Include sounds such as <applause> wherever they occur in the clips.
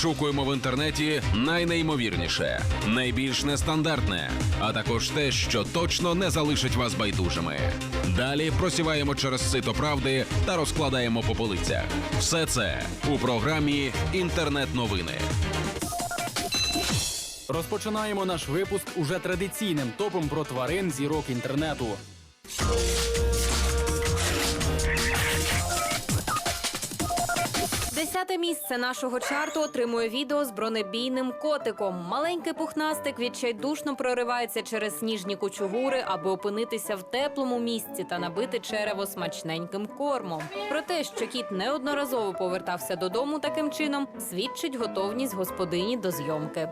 Відшукуємо в інтернеті найнеймовірніше, найбільш нестандартне, а також те, що точно не залишить вас байдужими. Далі просіваємо через сито правди та розкладаємо по полицях. Все це у програмі Інтернет-новини. Розпочинаємо наш випуск уже традиційним топом про тварин зірок інтернету. Десяте місце нашого чарту отримує відео з бронебійним котиком. Маленький пухнастик відчайдушно проривається через сніжні кучугури, аби опинитися в теплому місці та набити черево смачненьким кормом. Про те, що кіт неодноразово повертався додому таким чином, свідчить готовність господині до зйомки.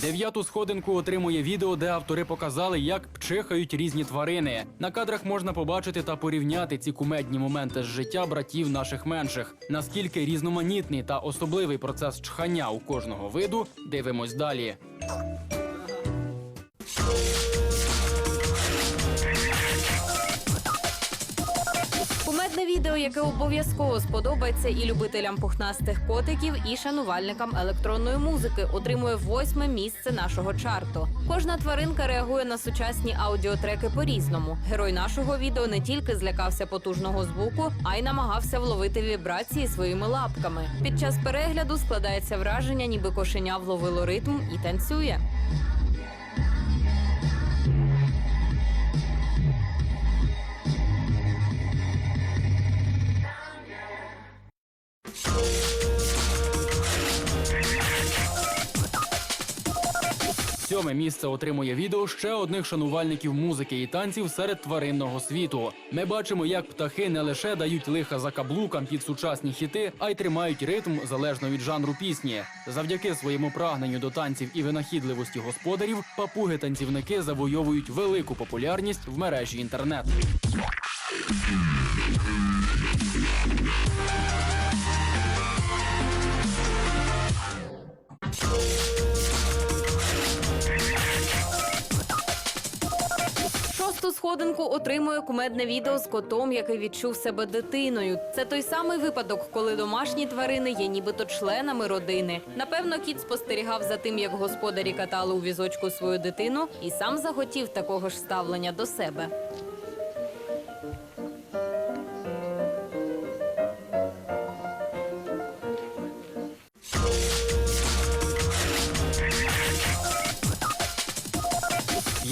Дев'яту сходинку отримує відео, де автори показали, як пчихають різні тварини. На кадрах можна побачити та порівняти ці кумедні моменти з життя братів наших менших. Наскільки різноманітний та особливий процес чхання у кожного виду, дивимось далі. Відео, яке обов'язково сподобається і любителям пухнастих котиків, і шанувальникам електронної музики, отримує восьме місце нашого чарту. Кожна тваринка реагує на сучасні аудіотреки по-різному. Герой нашого відео не тільки злякався потужного звуку, а й намагався вловити вібрації своїми лапками. Під час перегляду складається враження, ніби кошеня вловило ритм і танцює. Сьоме місце отримує відео ще одних шанувальників музики і танців серед тваринного світу. Ми бачимо, як птахи не лише дають лиха за каблукам під сучасні хіти, а й тримають ритм залежно від жанру пісні. Завдяки своєму прагненню до танців і винахідливості господарів, папуги-танцівники завойовують велику популярність в мережі інтернет. Шосту сходинку отримує кумедне відео з котом, який відчув себе дитиною. Це той самий випадок, коли домашні тварини є нібито членами родини. Напевно, кіт спостерігав за тим, як господарі катали у візочку свою дитину, і сам захотів такого ж ставлення до себе.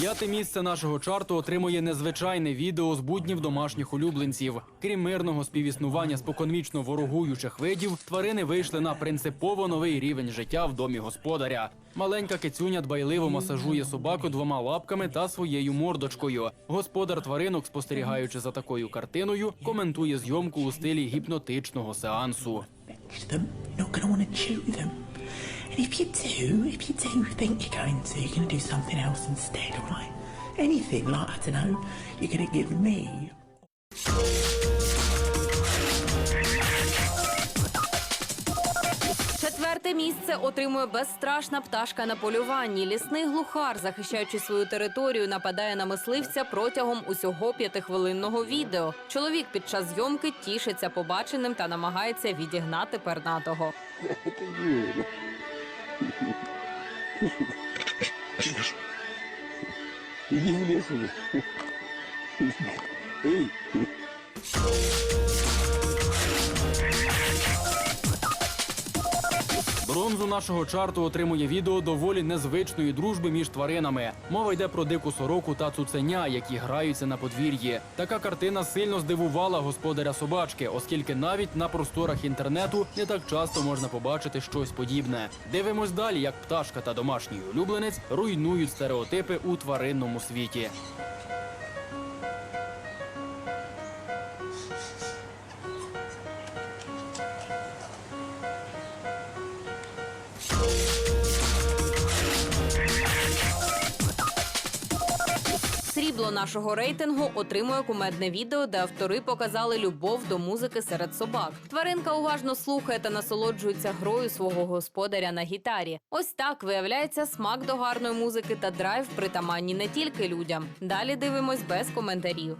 П'яте місце нашого чарту отримує незвичайне відео з буднів домашніх улюбленців. Крім мирного співіснування споконвічно ворогуючих видів, тварини вийшли на принципово новий рівень життя в домі господаря. Маленька кицюня дбайливо масажує собаку двома лапками та своєю мордочкою. Господар тваринок, спостерігаючи за такою картиною, коментує зйомку у стилі гіпнотичного сеансу. If you do, if you do think you're going to, you're going to do something else instead, all right? Anything like, I don't know, you're going to give me Четверте місце отримує безстрашна пташка на полюванні. Лісний глухар, захищаючи свою територію, нападає на мисливця протягом усього п'ятихвилинного відео. Чоловік під час зйомки тішиться побаченим та намагається відігнати пернатого. <laughs> Иди в лес. Эй! Бронзу нашого чарту отримує відео доволі незвичної дружби між тваринами. Мова йде про дику сороку та цуценя, які граються на подвір'ї. Така картина сильно здивувала господаря собачки, оскільки навіть на просторах інтернету не так часто можна побачити щось подібне. Дивимось далі, як пташка та домашній улюбленець руйнують стереотипи у тваринному світі. Нашого рейтингу отримує кумедне відео, де автори показали любов до музики серед собак. Тваринка уважно слухає та насолоджується грою свого господаря на гітарі. Ось так виявляється смак до гарної музики та драйв притаманні не тільки людям. Далі дивимось без коментарів.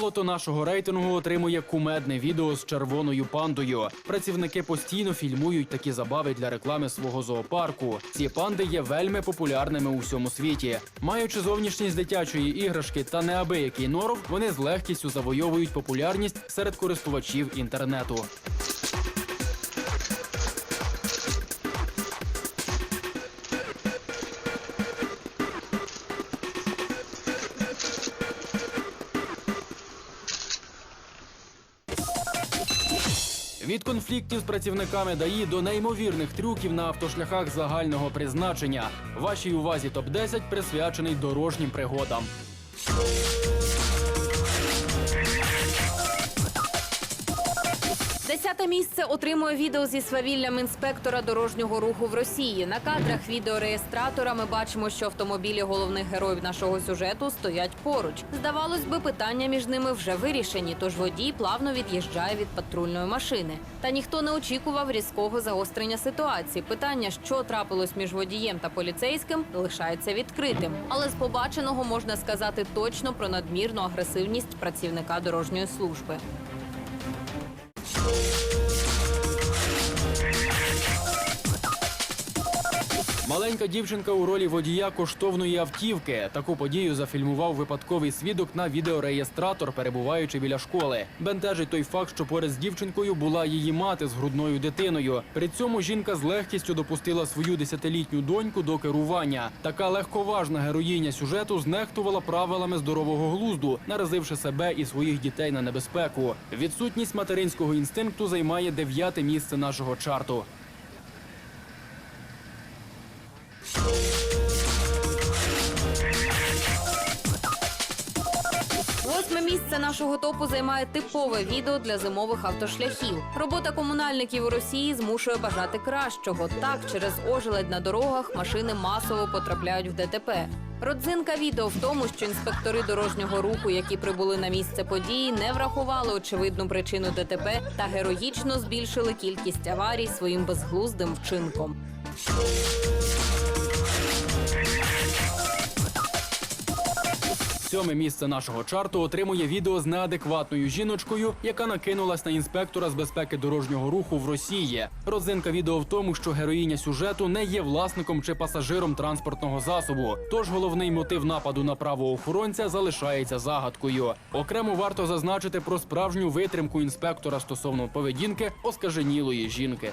Золото нашого рейтингу отримує кумедне відео з червоною пандою. Працівники постійно фільмують такі забави для реклами свого зоопарку. Ці панди є вельми популярними у всьому світі. Маючи зовнішність дитячої іграшки та неабиякий норов, вони з легкістю завойовують популярність серед користувачів інтернету. Від конфліктів з працівниками ДАІ до неймовірних трюків на автошляхах загального призначення. Вашій увазі топ 10 присвячений дорожнім пригодам. Десяте місце отримує відео зі свавіллям інспектора дорожнього руху в Росії. На кадрах відеореєстратора ми бачимо, що автомобілі головних героїв нашого сюжету стоять поруч. Здавалось би, питання між ними вже вирішені, тож водій плавно від'їжджає від патрульної машини. Та ніхто не очікував різкого загострення ситуації. Питання, що трапилось між водієм та поліцейським, лишається відкритим. Але з побаченого можна сказати точно про надмірну агресивність працівника дорожньої служби. Маленька дівчинка у ролі водія коштовної автівки. Таку подію зафільмував випадковий свідок на відеореєстратор, перебуваючи біля школи. Бентежить той факт, що поряд з дівчинкою була її мати з грудною дитиною. При цьому жінка з легкістю допустила свою десятилітню доньку до керування. Така легковажна героїня сюжету знехтувала правилами здорового глузду, наразивши себе і своїх дітей на небезпеку. Відсутність материнського інстинкту займає дев'яте місце нашого чарту. Нашого топу займає типове відео для зимових автошляхів. Робота комунальників у Росії змушує бажати кращого. Так, через ожеледь на дорогах машини масово потрапляють в ДТП. Родзинка відео в тому, що інспектори дорожнього руху, які прибули на місце події, не врахували очевидну причину ДТП та героїчно збільшили кількість аварій своїм безглуздим вчинком. Сьоме місце нашого чарту отримує відео з неадекватною жіночкою, яка накинулась на інспектора з безпеки дорожнього руху в Росії. Родзинка відео в тому, що героїня сюжету не є власником чи пасажиром транспортного засобу. Тож головний мотив нападу на правоохоронця залишається загадкою. Окремо варто зазначити про справжню витримку інспектора стосовно поведінки оскаженілої жінки.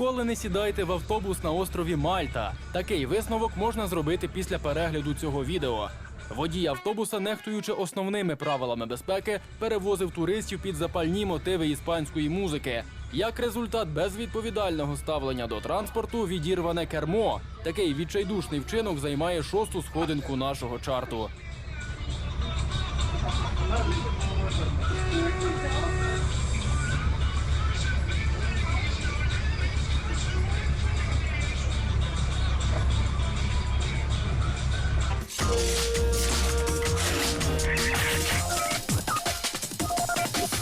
Ніколи не сідайте в автобус на острові Мальта. Такий висновок можна зробити після перегляду цього відео. Водій автобуса, нехтуючи основними правилами безпеки, перевозив туристів під запальні мотиви іспанської музики. Як результат безвідповідального ставлення до транспорту відірване кермо. Такий відчайдушний вчинок займає шосту сходинку нашого чарту.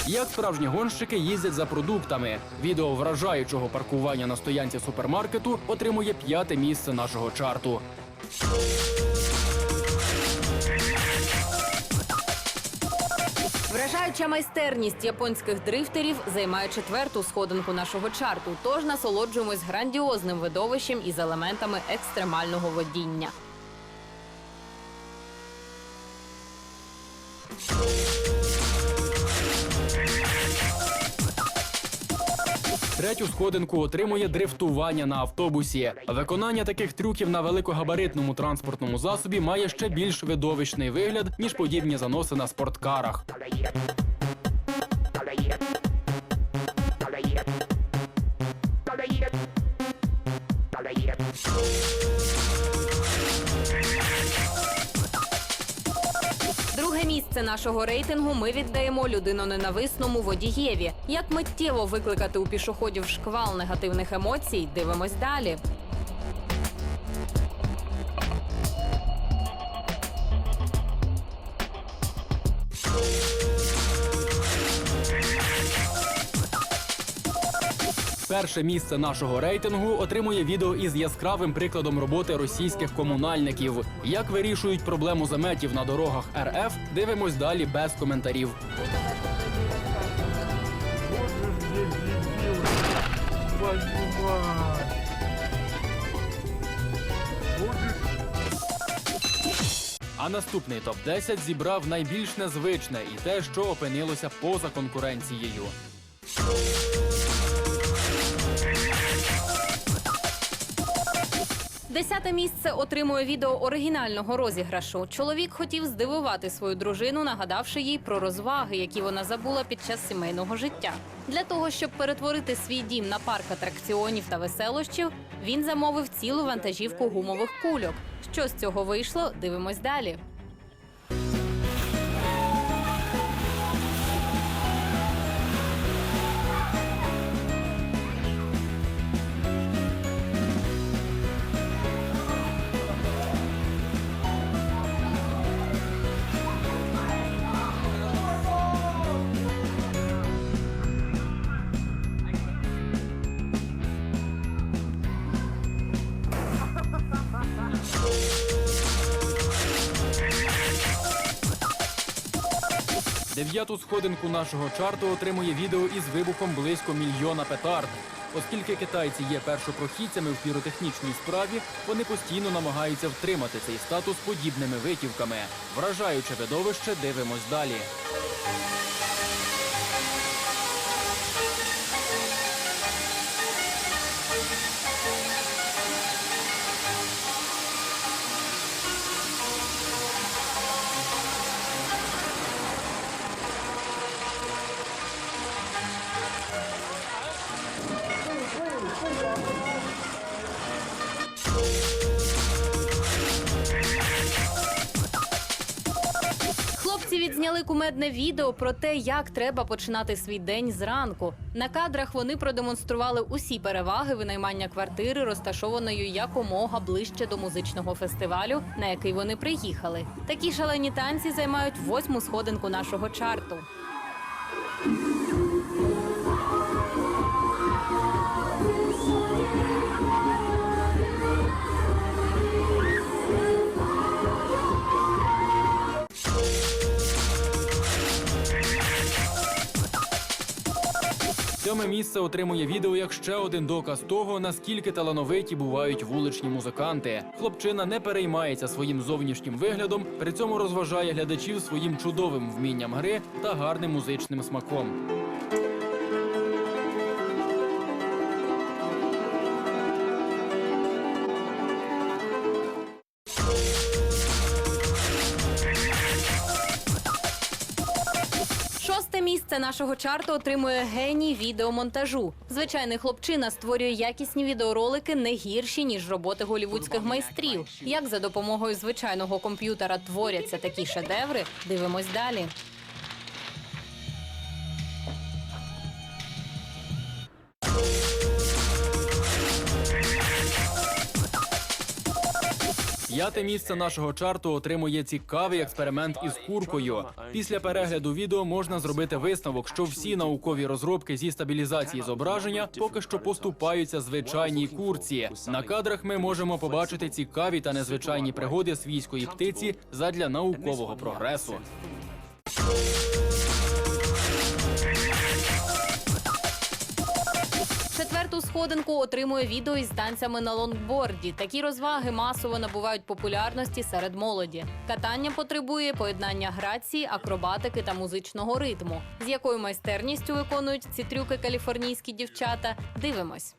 Як справжні гонщики їздять за продуктами. Відео вражаючого паркування на стоянці супермаркету отримує п'яте місце нашого чарту. Вражаюча майстерність японських дрифтерів займає четверту сходинку нашого чарту. Тож насолоджуємось грандіозним видовищем із елементами екстремального водіння. Третю сходинку отримує дрифтування на автобусі. Виконання таких трюків на великогабаритному транспортному засобі має ще більш видовищний вигляд, ніж подібні заноси на спорткарах. Друге місце нашого рейтингу ми віддаємо людиноненависному водієві. Як миттєво викликати у пішоходів шквал негативних емоцій, дивимось далі. Перше місце нашого рейтингу отримує відео із яскравим прикладом роботи російських комунальників. Як вирішують проблему заметів на дорогах РФ, дивимось далі без коментарів. А наступний топ 10 зібрав найбільш незвичне і те, що опинилося поза конкуренцією. Десяте місце отримує відео оригінального розіграшу. Чоловік хотів здивувати свою дружину, нагадавши їй про розваги, які вона забула під час сімейного життя. Для того щоб перетворити свій дім на парк атракціонів та веселощів, він замовив цілу вантажівку гумових кульок. Що з цього вийшло? Дивимось далі. Дев'яту сходинку нашого чарту отримує відео із вибухом близько мільйона петард. Оскільки китайці є першопрохідцями в піротехнічній справі, вони постійно намагаються втримати цей статус подібними витівками. Вражаюче видовище дивимось далі. Відзняли кумедне відео про те, як треба починати свій день зранку. На кадрах вони продемонстрували усі переваги винаймання квартири, розташованої якомога ближче до музичного фестивалю, на який вони приїхали. Такі шалені танці займають восьму сходинку нашого чарту. Сьоме місце отримує відео як ще один доказ того, наскільки талановиті бувають вуличні музиканти. Хлопчина не переймається своїм зовнішнім виглядом, при цьому розважає глядачів своїм чудовим вмінням гри та гарним музичним смаком. Нашого чарту отримує геній відеомонтажу. Звичайний хлопчина створює якісні відеоролики не гірші ніж роботи голівудських майстрів. Як за допомогою звичайного комп'ютера творяться такі шедеври, дивимось далі. П'яте місце нашого чарту отримує цікавий експеримент із куркою. Після перегляду відео можна зробити висновок, що всі наукові розробки зі стабілізації зображення поки що поступаються звичайній курці. На кадрах ми можемо побачити цікаві та незвичайні пригоди свійської птиці задля наукового прогресу. Сходинку отримує відео із танцями на лонгборді. Такі розваги масово набувають популярності серед молоді. Катання потребує поєднання грації, акробатики та музичного ритму. З якою майстерністю виконують ці трюки каліфорнійські дівчата? Дивимось.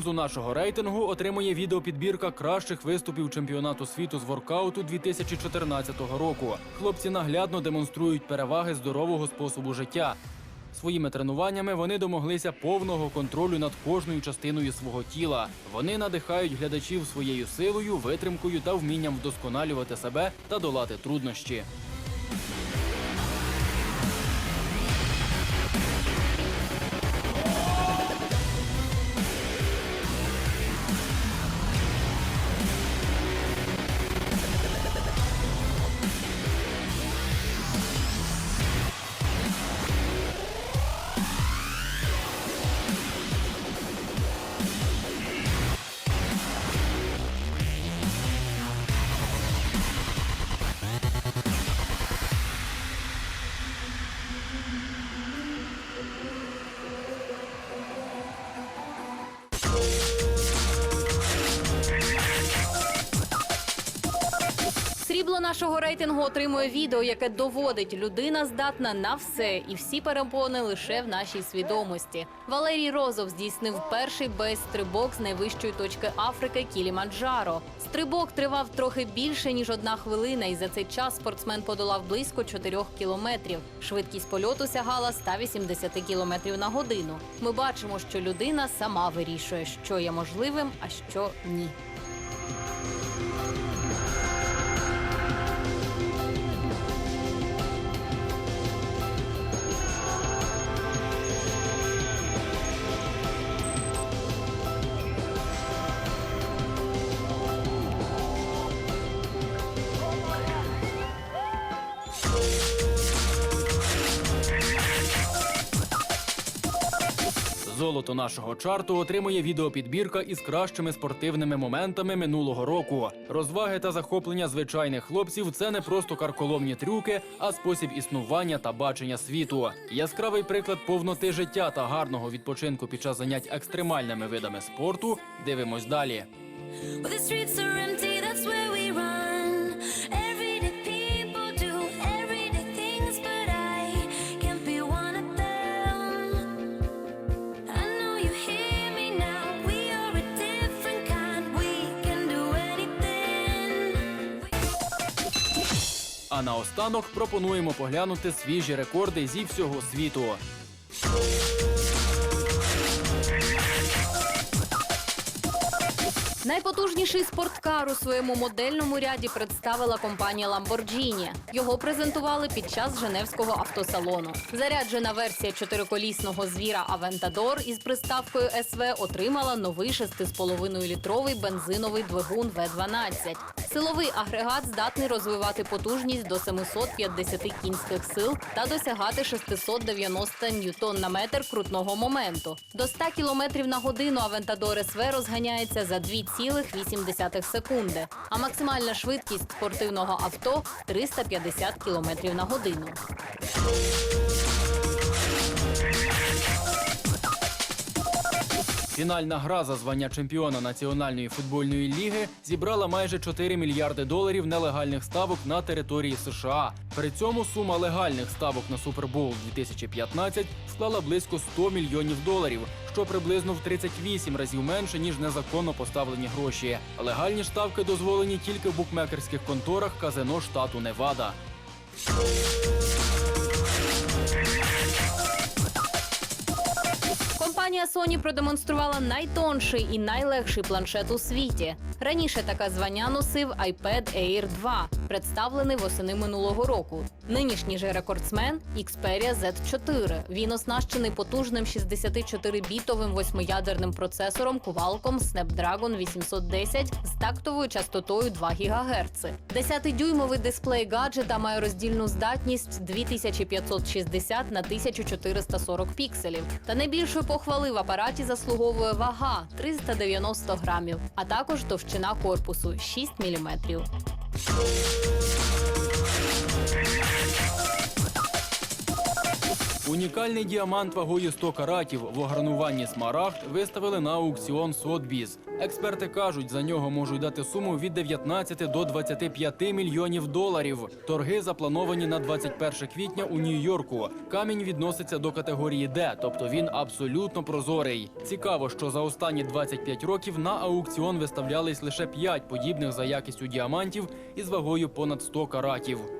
Бронзу нашого рейтингу отримує відеопідбірка кращих виступів чемпіонату світу з воркауту 2014 року. Хлопці наглядно демонструють переваги здорового способу життя. Своїми тренуваннями вони домоглися повного контролю над кожною частиною свого тіла. Вони надихають глядачів своєю силою, витримкою та вмінням вдосконалювати себе та долати труднощі. Нашого рейтингу отримує відео, яке доводить, людина здатна на все, і всі перепони лише в нашій свідомості. Валерій Розов здійснив перший бейс-стрибок з найвищої точки Африки Кілімаджаро. Стрибок тривав трохи більше ніж одна хвилина, і за цей час спортсмен подолав близько 4 кілометрів. Швидкість польоту сягала 180 кілометрів на годину. Ми бачимо, що людина сама вирішує, що є можливим, а що ні. Золото нашого чарту отримує відеопідбірка із кращими спортивними моментами минулого року. Розваги та захоплення звичайних хлопців це не просто карколомні трюки, а спосіб існування та бачення світу. Яскравий приклад повноти життя та гарного відпочинку під час занять екстремальними видами спорту. Дивимось далі. А наостанок пропонуємо поглянути свіжі рекорди зі всього світу. Найпотужніший спорткар у своєму модельному ряді представила компанія Lamborghini. Його презентували під час Женевського автосалону. Заряджена версія чотириколісного звіра Aventador із приставкою СВ отримала новий 6,5-літровий бензиновий двигун В12. Силовий агрегат здатний розвивати потужність до 750 кінських сил та досягати 690 ньютон на метр крутного моменту. До 100 км на годину Aventador СВ розганяється за 2,8 секунди, а максимальна швидкість спортивного авто 350 км на годину. Фінальна гра за звання чемпіона Національної футбольної ліги зібрала майже 4 мільярди доларів нелегальних ставок на території США. При цьому сума легальних ставок на Супербоул 2015 склала близько 100 мільйонів доларів, що приблизно в 38 разів менше ніж незаконно поставлені гроші. Легальні ставки дозволені тільки в букмекерських конторах казино штату Невада. Компанія Sony продемонструвала найтонший і найлегший планшет у світі. Раніше таке звання носив iPad Air 2, представлений восени минулого року. Нинішній же рекордсмен Xperia Z4. Він оснащений потужним 64-бітовим восьмиядерним процесором Qualcomm Snapdragon 810 з тактовою частотою 2 ГГц. 10-дюймовий дисплей гаджета має роздільну здатність 2560 на 1440 пікселів. Та найбільшої похвали в апараті заслуговує вага 390 грамів, а також товщина корпусу 6 міліметрів. どうぞ。Унікальний діамант вагою 100 каратів в огрануванні смарагд виставили на аукціон Сотбіз. Експерти кажуть, за нього можуть дати суму від 19 до 25 мільйонів доларів. Торги заплановані на 21 квітня у Нью-Йорку. Камінь відноситься до категорії Д, тобто він абсолютно прозорий. Цікаво, що за останні 25 років на аукціон виставлялись лише 5 подібних за якістю діамантів із вагою понад 100 каратів.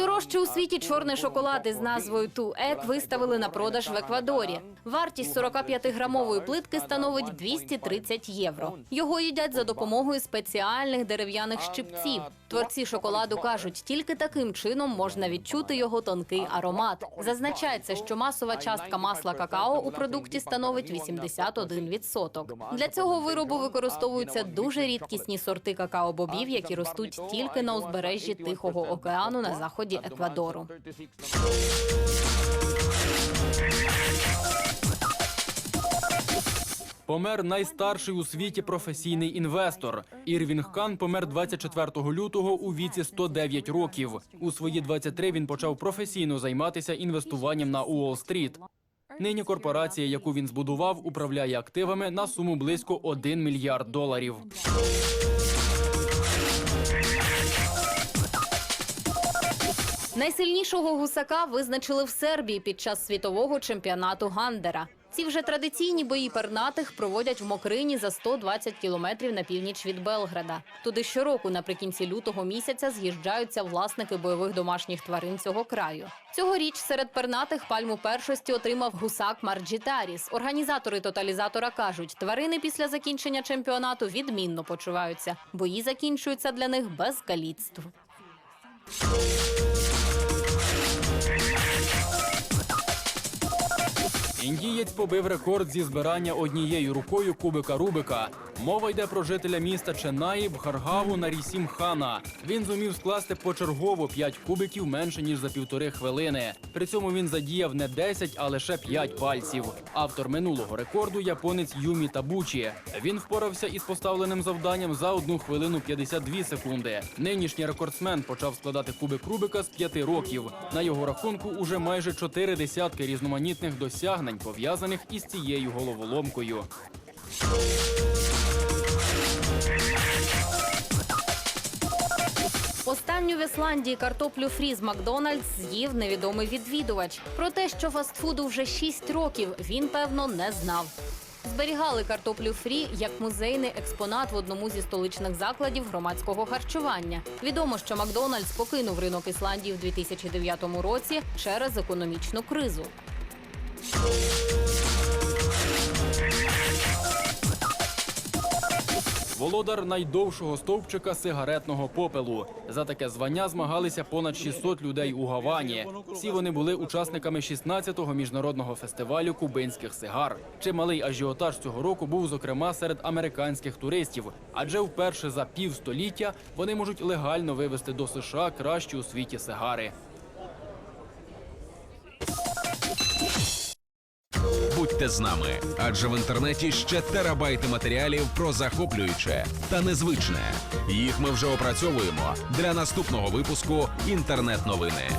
Найдорожчий у світі чорний шоколад із назвою Ту Ек виставили на продаж в Еквадорі. Вартість 45-грамової плитки становить 230 євро. Його їдять за допомогою спеціальних дерев'яних щипців. Творці шоколаду кажуть, тільки таким чином можна відчути його тонкий аромат. Зазначається, що масова частка масла какао у продукті становить 81%. Для цього виробу використовуються дуже рідкісні сорти какао-бобів, які ростуть тільки на узбережжі Тихого океану на заході Еквадору. Помер найстарший у світі професійний інвестор. Ірвінг Кан помер 24 лютого у віці 109 років. У свої 23 він почав професійно займатися інвестуванням на Уолл-стріт. Нині корпорація, яку він збудував, управляє активами на суму близько 1 мільярд доларів. Найсильнішого гусака визначили в Сербії під час світового чемпіонату Гандера. Ці вже традиційні бої пернатих проводять в Мокрині за 120 кілометрів на північ від Белграда. Туди щороку наприкінці лютого місяця з'їжджаються власники бойових домашніх тварин цього краю. Цьогоріч серед пернатих пальму першості отримав гусак Марджітаріс. Організатори тоталізатора кажуть, тварини після закінчення чемпіонату відмінно почуваються. Бої закінчуються для них без каліцтв. Індієць побив рекорд зі збирання однією рукою кубика Рубика. Мова йде про жителя міста Ченаї Бхаргаву Нарісім Хана. Він зумів скласти почергово 5 кубиків менше ніж за півтори хвилини. При цьому він задіяв не 10, а лише 5 пальців. Автор минулого рекорду японець Юмі Табучі. Він впорався із поставленим завданням за 1 хвилину 52 секунди. Нинішній рекордсмен почав складати кубик Рубика з 5 років. На його рахунку уже майже 4 десятки різноманітних досягнень пов'язаних із цією головоломкою. Останню в Ісландії картоплю фрі з Макдональдс з'їв невідомий відвідувач. Про те, що фастфуду вже 6 років, він певно не знав. Зберігали картоплю фрі як музейний експонат в одному зі столичних закладів громадського харчування. Відомо, що Макдональдс покинув ринок Ісландії в 2009 році через економічну кризу. Володар найдовшого стовпчика сигаретного попелу. За таке звання змагалися понад 600 людей у Гавані. Всі вони були учасниками 16-го міжнародного фестивалю кубинських сигар. Чималий ажіотаж цього року був зокрема серед американських туристів, адже вперше за півстоліття вони можуть легально вивезти до США кращі у світі сигари. Будьте з нами, адже в інтернеті ще терабайти матеріалів про захоплююче та незвичне. Їх ми вже опрацьовуємо для наступного випуску інтернет-новини.